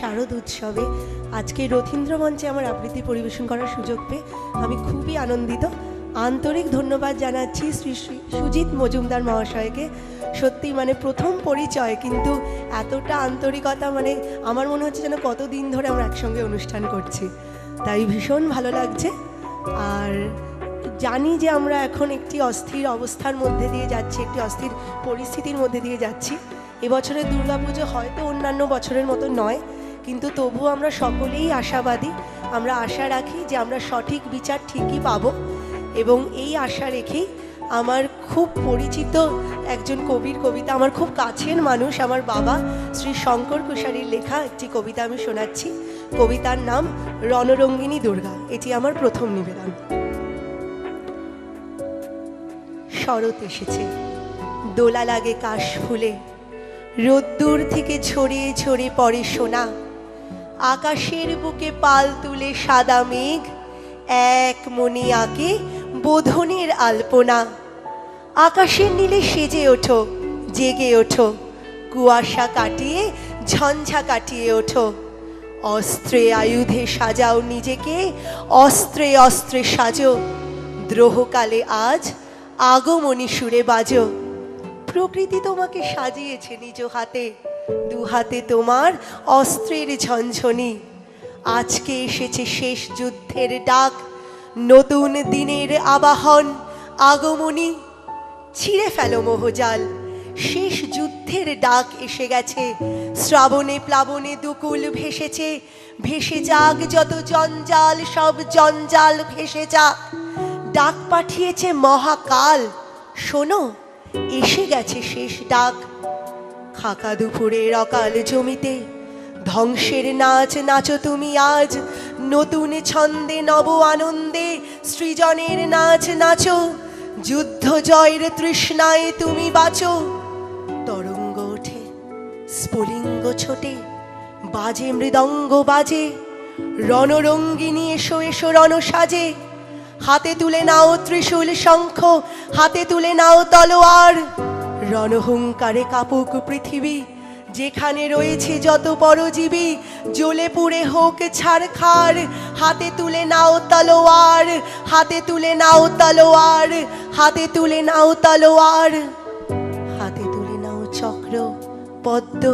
শারদ উৎসবে। আজকে রথীন্দ্র মঞ্চে আমার আবৃত্তি পরিবেশন করার সুযোগ পেয়ে আমি খুবই আনন্দিত। আন্তরিক ধন্যবাদ জানাচ্ছি শ্রী শ্রী সুজিত মজুমদার মহাশয়কে। সত্যি মানে প্রথম পরিচয়, কিন্তু এতটা আন্তরিকতা মানে আমার মনে হচ্ছে যেন কতদিন ধরে আমরা একসঙ্গে অনুষ্ঠান করছি। তাই ভীষণ ভালো লাগছে। আর জানি যে আমরা এখন একটি অস্থির অবস্থার মধ্যে দিয়ে যাচ্ছি, একটি অস্থির পরিস্থিতির মধ্যে দিয়ে যাচ্ছি। এবছরের দুর্গাপুজো হয়তো অন্যান্য বছরের মতো নয় কিন্তু তবুও আমরা সকলেই আশাবাদী। আমরা আশা রাখি যে আমরা সঠিক বিচার ঠিকই পাবো। এবং এই আশা রেখেই আমার খুব পরিচিত একজন কবির কবিতা, আমার খুব কাছের মানুষ, আমার বাবা শ্রী শঙ্কর কুশারির লেখা একটি কবিতা আমি শোনাচ্ছি। কবিতার নাম রণরঙ্গিনী দুর্গা। এটি আমার প্রথম নিবেদন। শরৎ এসেছে। দোলা লাগে কাশ ফুলে। রোদ্দুর থেকে ছড়িয়ে ছড়িয়ে পড়ে সোনা। আকাশের বুকে পাল তুলে সাদা মেঘ, এক মনি আঁকে বোধনের আলপনা। আকাশের নীলে সেজে ওঠো, জেগে ওঠো, কুয়াশা কাটিয়ে ঝঞ্ঝা কাটিয়ে ওঠো। অস্ত্রে আয়ুধে সাজাও নিজেকে, অস্ত্রে অস্ত্রে সাজো। দ্রোহকালে আজ আগমনী সুরে বাজো। প্রকৃতি তোমাকে সাজিয়েছে নিজ হাতে। দু হাতে তোমার অস্ত্রের ঝনঝনি। আজকে এসেছে শেষ যুদ্ধের ডাক, নতুন দিনের আবাহন, আগমনী। ছিঁড়ে ফেলো মোহজাল, শেষ যুদ্ধের ডাক এসে গেছে। শ্রাবণে প্লাবনে দুকুল ভেসেছে, ভেসে যাক যত জঞ্জাল, সব জঞ্জাল ভেসে যাক। ডাক পাঠিয়েছে মহাকাল, শোনো, এসে গেছে শেষ ডাক। খাকা দুপুরের অকাল জমিতে। ধ্বংসের নাচ নাচো তুমি আজ, নতুন ছন্দে, নব আনন্দে, সৃজনের নাচ নাচো। যুদ্ধ জয়ের তৃষ্ণায় তুমি বাঁচো। তরঙ্গ ওঠে, স্ফুলিঙ্গ ছোটে, বাজে মৃদঙ্গ বাজে। রণরঙ্গিনী এসো এসো রণ সাজে। হাতে তুলে নাও ত্রিশূল শঙ্খ, হাতে তুলে নাও তলোয়ার। রণহুঙ্কারে কাপুক পৃথিবী, যেখানে রয়েছে যত পরজীবী, জ্বলে পুড়ে হোক ছাড়খার হাতে তুলে নাও তলোয়ার, হাতে তুলে নাও তলোয়ার, হাতে তুলে নাও তলোয়ার, হাতে তুলে নাও চক্র, পদ্ম,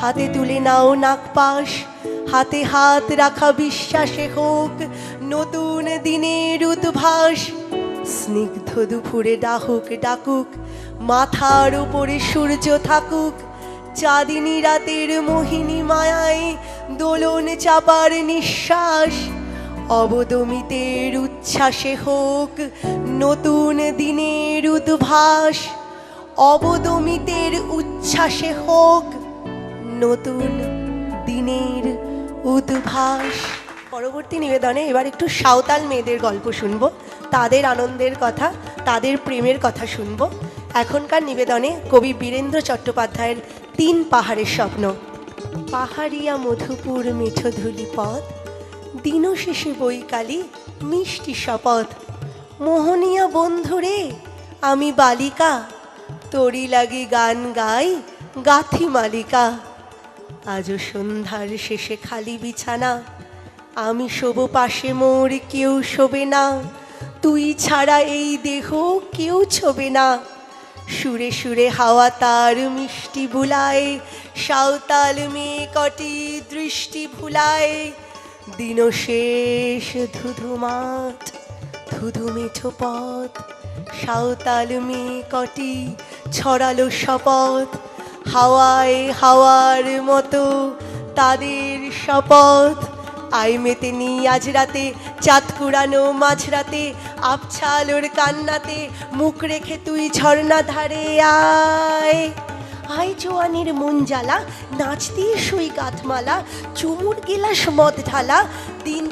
হাতে তুলে নাও নাকপাশ হাতে হাত রাখা বিশ্বাসে হোক নতুন দিনের উদ্ভাস, স্নিগ্ধ দুপুরে ডাহুক ডাকুক মাথার উপরে সূর্য থাকুক, চাঁদিনী রাতের মোহিনী মায়ায় দোলন চাপার নিঃশ্বাস, অবদমিতের উচ্ছ্বাসে হোক নতুন দিনের উদ্ভাস, অবদমিতের উচ্ছ্বাসে হোক নতুন দিনের উদ্ভাস। পরবর্তী নিবেদনে এবার একটু সাঁওতাল মেয়েদের গল্প শুনব, তাদের আনন্দের কথা, তাদের প্রেমের কথা শুনব। এখনকার নিবেদনে কবি বীরেন্দ্র চট্টোপাধ্যায়ের তিন পাহাড়ের স্বপ্ন। পাহাড়িয়া মধুপুর মেঠোধুলি পথ, দিন শেষে বৈকালি মিষ্টি শপথ। মোহনিয়া বন্ধুরে আমি বালিকা, তরি লাগি গান গাই গাথি মালিকা। আজও সন্ধ্যার শেষে খালি বিছানা, আমি শোব পাশে মোর কেউ শোবে না, তুই ছাড়া এই দেহ কেউ ছোবে না। সুরে সুরে হাওয়া তার মিষ্টি বুলায় সাঁওতাল মেয়ে কটি দৃষ্টি ভুলায়। দিন শেষ ধুধু মাঠ ধুধু মেঠো পথ, সাঁওতাল মেয়ে কটি ছড়ালো শপথ। হাওয়ায় হাওয়ার মতো তাদের শপথ আই মেতে নি আজ রাতে, চাঁদ কুড়ানো মাঝরাতে আবছালোর কান্নাতে, মুখ রেখে তুই ঝর্ণা ধারে আয়। আয় জোয়ানের মন জ্বালা নাচতে সই গাথমালা চুমুর গেলাস মদ ঢালা, দিন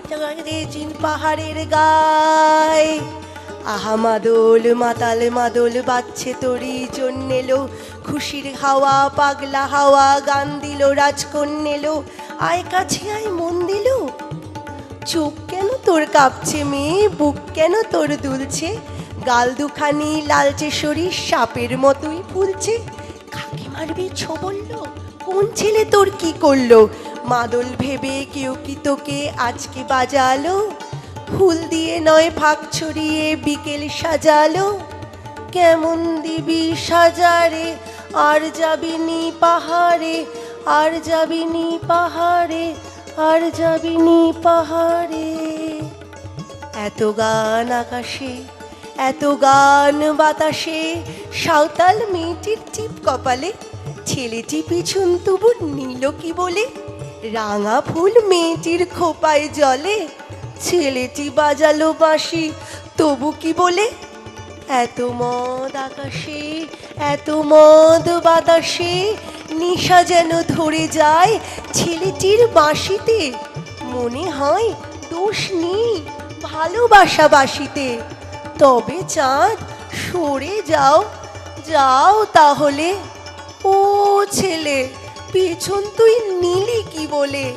রে জিন পাহাড়ের গায়। আহা মাদল, মাতাল মাদল বাচ্ছে তরি জন্যেলো, খুশির হাওয়া, পাগলা হাওয়া, গান দিল রাজকন্যেলো। আয় কাছে আয়, মন দিল। চোখ কেন তোর কাঁপছে মেয়ে? বুক কেন তোর দুলছে? গাল দুখানি লালচে শরীর সাপের মতোই ফুলছে। কাকে মারবি ছো বলল, কোন ছেলে তোর কি করল? মাদল ভেবে কেউ কি তোকে আজকে বাজালো? ফুল দিয়ে নয় ফাঁক ছড়িয়ে বিকেল সাজালো। কেমন দিবি সাজারে, আর যাবিনি পাহাড়ে? আর যাবিনি পাহাড়ে, আর যাবিনি পাহাড়ে। এত গান আকাশে, এত গান বাতাসে, সাঁওতাল মেয়েটির টিপ কপালে, ছেলেটি পিছন তবু নিল কি বলে? রাঙা ফুল মেয়েটির খোপায় জলে, ছেলেটি বাজালো বাঁশি, তবু কি বলে? এত মদ আকাশে, এত মদ বাতাসে নিশা যেন ধরে যায় ছেলেটির বাঁশিতে। মনে হয় দোষ নেই ভালোবাসা বাসিতে তবে চাঁদ, সরে যাও যাও তাহলে। ও ছেলে, পেছন তুই নিলি কি বলে?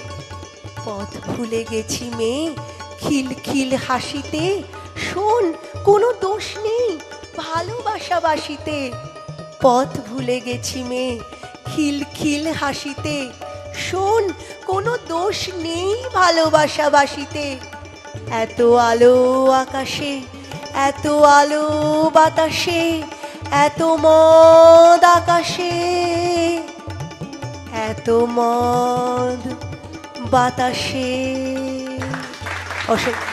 পথ ভুলে গেছি মেয়ে, খিলখিল হাসিতে। শোন, কোনো দোষ নেই ভালোবাসা বাসিতে পথ ভুলে গেছি মেয়ে খিলখিল হাসিতে। শোন, কোনো দোষ নেই ভালোবাসা বাসিতে। এত আলো আকাশে, এত আলো বাতাসে, এত মদ আকাশে। এত মদ বাতাসে। অসংখ্য